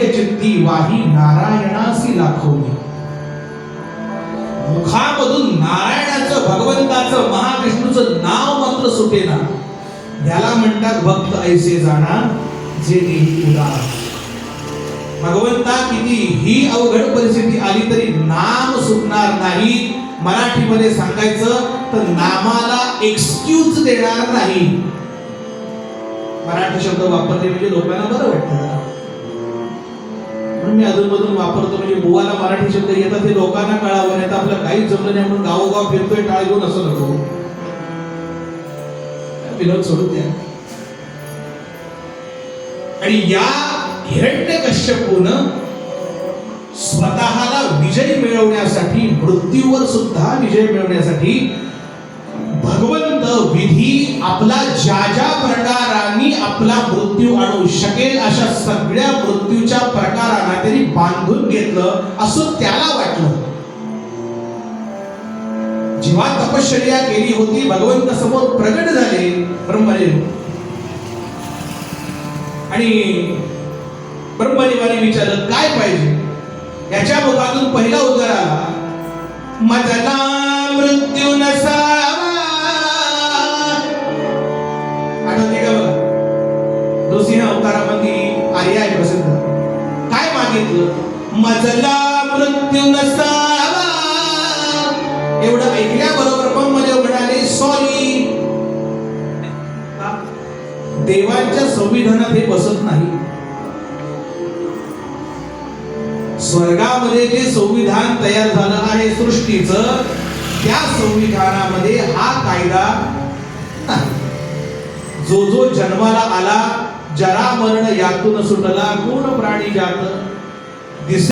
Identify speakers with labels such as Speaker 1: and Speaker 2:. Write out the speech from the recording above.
Speaker 1: भय चित्ती वाही नारायणासी लाखोनी. मुखामधून नारायणाचं भगवंताचं महाविष्णूचं नाव मात्र सुटेना. याला म्हणतात भक्त ऐसे जाणा जे नेही उदार. भगवंता किती ही अवघड परिस्थिती आली तरी नाम सुटणार नाही. मराठीमध्ये सांगायचं तर नामाला एक्सक्यूज देणार नाही. मराठी शब्द वापरले म्हणजे लोकांना बरं वाटतं. म्हणून मी अधूनमधून वापरतो म्हणजे बुवाला मराठी शब्द येतात ते लोकांना कळावं नाही तर आपलं काहीच जमलं नाही म्हणून गावोगाव फिरतोय टाळ घेऊन असं नको. विनोद सोडून द्या. आणि या हिरण्य कश्यपून स्वतःला विजय मिळवण्यासाठी मृत्यूवर सुद्धा विजय मिळवण्यासाठी भगवंत विधी आपला ज्या ज्या प्रकारांनी आपला मृत्यू आणू शकेल अशा सगळ्या मृत्यूच्या प्रकारांना बांधून घेतलं असं त्याला वाटलं. जेव्हा तपश्चर्या केली होती भगवंत समोर प्रगट झाले ब्रह्मदेव. आणि ब्रह्मदेवाने विचारलं काय पाहिजे? याच्या मुखातून पहिला उद्गार आला मजला मृत्यू नसा. आठवते का बघा? नृसिंह अवतारामध्ये आर्या आहे प्रसिद्ध. सांगितलं मजला मृत्यू नसावा. एवढं ऐकल्याबरोबर ब्रह्मदेव म्हणाले सॉरी देवांच्या संविधानात हे बसत नाही. स्वर्गामध्ये जे संविधान तयार झालं आहे सृष्टीचं त्या संविधानामध्ये हा कायदा जो जो जन्माला आला जरा मरण यातून सुटला कोण प्राणी जात? दिसा